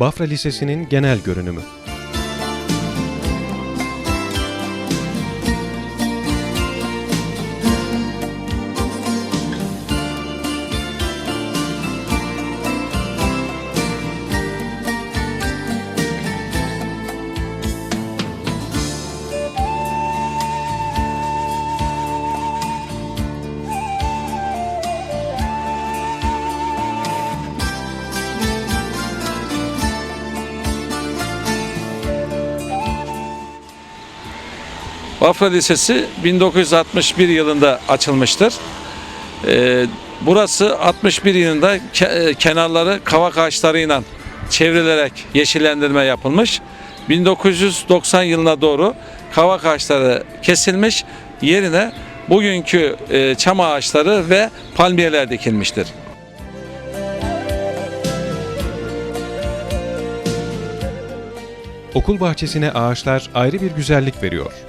Bafra Lisesi'nin genel görünümü. Bafra Lisesi 1961 yılında açılmıştır. Ee, burası 61 yılında ke- e, kenarları kavak ağaçlarıyla çevrilerek yeşillendirme yapılmış. 1990 yılına doğru kavak ağaçları kesilmiş. Yerine bugünkü e, çam ağaçları ve palmiyeler dikilmiştir. Okul bahçesine ağaçlar ayrı bir güzellik veriyor.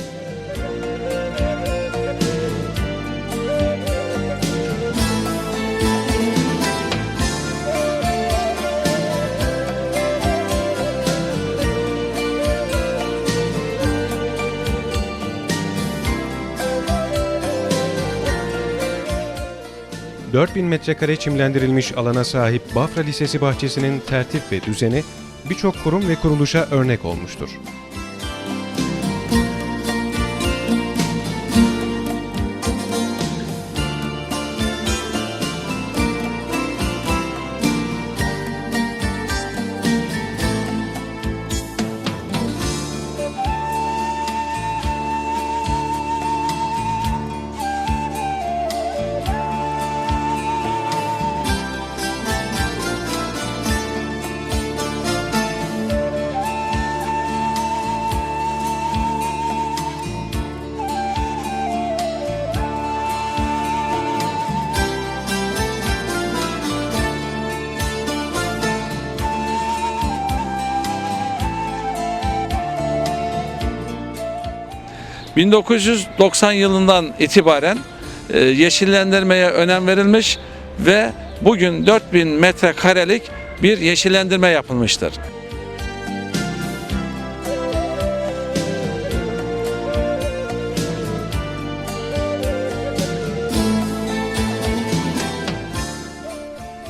...4000 metrekare çimlendirilmiş alana sahip Bafra Lisesi bahçesinin tertip ve düzeni... ...birçok kurum ve kuruluşa örnek olmuştur. 1990 yılından itibaren e, yeşillendirmeye önem verilmiş ve bugün 4000 metrekarelik bir yeşillendirme yapılmıştır.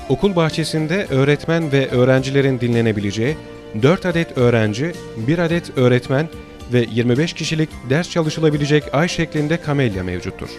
Okul bahçesinde öğretmen ve öğrencilerin dinlenebileceği 4 adet öğrenci, 1 adet öğretmen ve 25 kişilik ders çalışılabilecek ay şeklinde kamelya mevcuttur.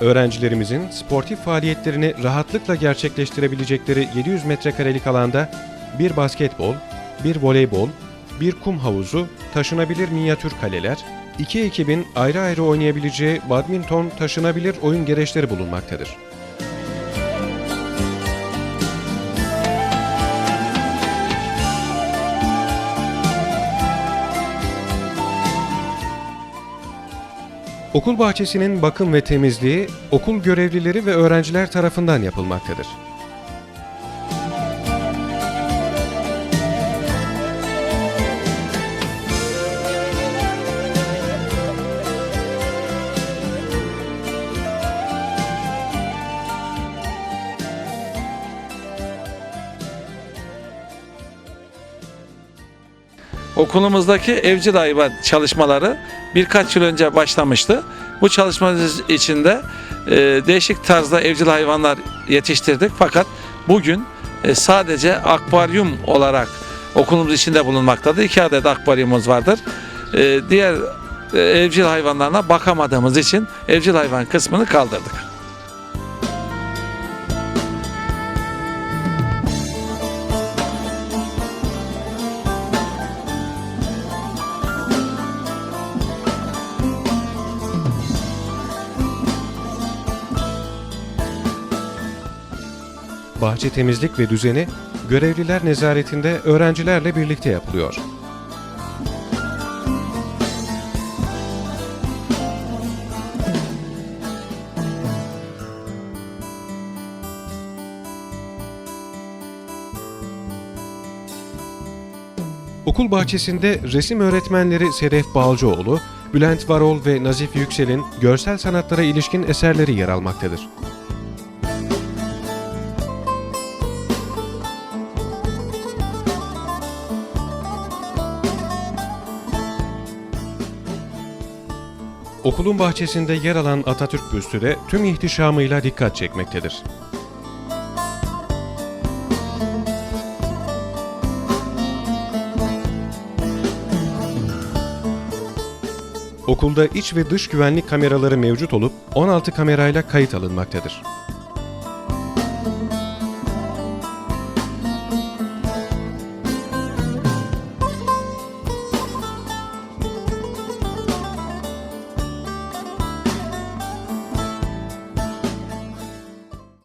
Öğrencilerimizin sportif faaliyetlerini rahatlıkla gerçekleştirebilecekleri 700 metrekarelik alanda bir basketbol, bir voleybol, bir kum havuzu, taşınabilir minyatür kaleler, iki ekibin ayrı ayrı oynayabileceği badminton taşınabilir oyun gereçleri bulunmaktadır. Okul bahçesinin bakım ve temizliği okul görevlileri ve öğrenciler tarafından yapılmaktadır. Okulumuzdaki evcil hayvan çalışmaları birkaç yıl önce başlamıştı. Bu çalışmamız içinde e, değişik tarzda evcil hayvanlar yetiştirdik. Fakat bugün e, sadece akvaryum olarak okulumuz içinde bulunmaktadır. İki adet akvaryumumuz vardır. E, diğer e, evcil hayvanlarına bakamadığımız için evcil hayvan kısmını kaldırdık. bahçe temizlik ve düzeni görevliler nezaretinde öğrencilerle birlikte yapılıyor. Okul bahçesinde resim öğretmenleri Seref Balcıoğlu, Bülent Varol ve Nazif Yüksel'in görsel sanatlara ilişkin eserleri yer almaktadır. Okulun bahçesinde yer alan Atatürk büstü de tüm ihtişamıyla dikkat çekmektedir. Okulda iç ve dış güvenlik kameraları mevcut olup 16 kamerayla kayıt alınmaktadır.